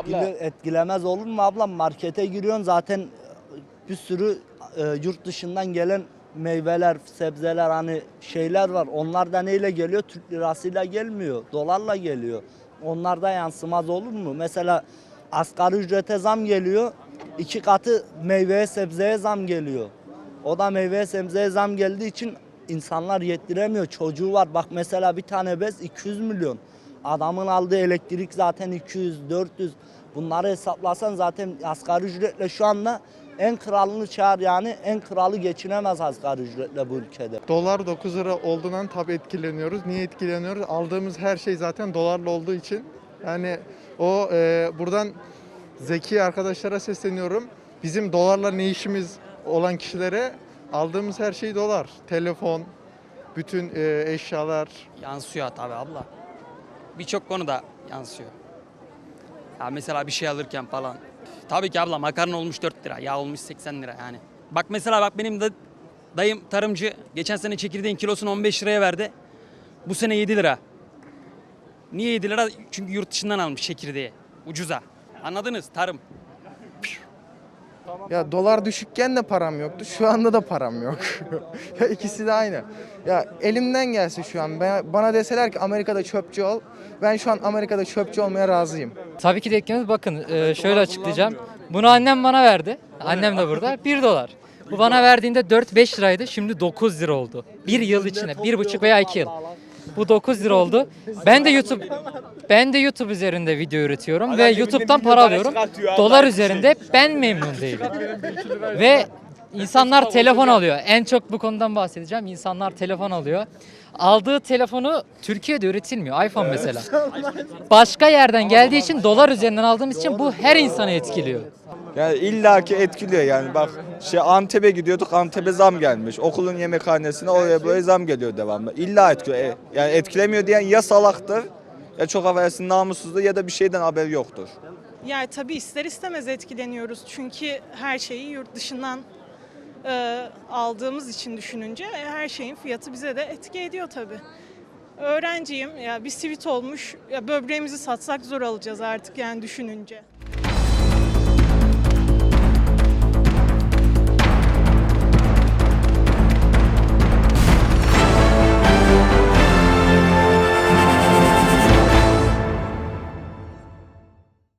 Etkili, etkilemez olur mu ablam? Markete giriyorsun zaten bir sürü e, yurt dışından gelen meyveler, sebzeler hani şeyler var. Onlar da neyle geliyor? Türk lirasıyla gelmiyor. Dolarla geliyor. Onlarda yansımaz olur mu? Mesela asgari ücrete zam geliyor. iki katı meyveye sebzeye zam geliyor. O da meyveye sebzeye zam geldiği için insanlar yettiremiyor. Çocuğu var. Bak mesela bir tane bez 200 milyon. Adamın aldığı elektrik zaten 200, 400. Bunları hesaplasan zaten asgari ücretle şu anda en kralını çağır yani en kralı geçinemez asgari ücretle bu ülkede. Dolar 9 lira olduğundan tabii etkileniyoruz. Niye etkileniyoruz? Aldığımız her şey zaten dolarla olduğu için. Yani o e, buradan zeki arkadaşlara sesleniyorum. Bizim dolarla ne işimiz olan kişilere aldığımız her şey dolar. Telefon, bütün e, eşyalar. Yansıyor tabi abla. Birçok konuda yansıyor. Ya mesela bir şey alırken falan. Tabii ki abla makarna olmuş 4 lira, yağ olmuş 80 lira yani. Bak mesela bak benim de dayım tarımcı. Geçen sene çekirdeğin kilosunu 15 liraya verdi. Bu sene 7 lira. Niye 7 lira? Çünkü yurt dışından almış çekirdeği. Ucuza. Anladınız? Tarım. Ya dolar düşükken de param yoktu. Şu anda da param yok. ya ikisi de aynı. Ya elimden gelse şu an ben- bana deseler ki Amerika'da çöpçü ol. Ben şu an Amerika'da çöpçü olmaya razıyım. Tabii ki de etkimiz bakın e, şöyle açıklayacağım. Bunu annem bana verdi. Annem de burada. 1 dolar. Bu bana verdiğinde 4-5 liraydı. Şimdi 9 lira oldu. Bir yıl içinde. bir buçuk veya 2 yıl. Bu 9 lira oldu. Ben de YouTube ben de YouTube üzerinde video üretiyorum ve YouTube'dan para alıyorum. Dolar üzerinde ben memnun değilim. Ve insanlar telefon alıyor. En çok bu konudan bahsedeceğim. İnsanlar telefon alıyor. Aldığı telefonu Türkiye'de üretilmiyor. iPhone mesela. Başka yerden geldiği için dolar üzerinden aldığımız için bu her insanı etkiliyor. Yani illaki etkiliyor yani bak şey Antep'e gidiyorduk Antep'e zam gelmiş. Okulun yemekhanesine oraya böyle zam geliyor devamlı. İlla etkiliyor. E, Yani etkilemiyor diyen ya salaktır ya çok affedersin namussuzdur ya da bir şeyden haberi yoktur. Yani tabii ister istemez etkileniyoruz. Çünkü her şeyi yurt dışından e, aldığımız için düşününce e, her şeyin fiyatı bize de etki ediyor tabii. Öğrenciyim. Ya bir sivit olmuş. Ya böbreğimizi satsak zor alacağız artık yani düşününce.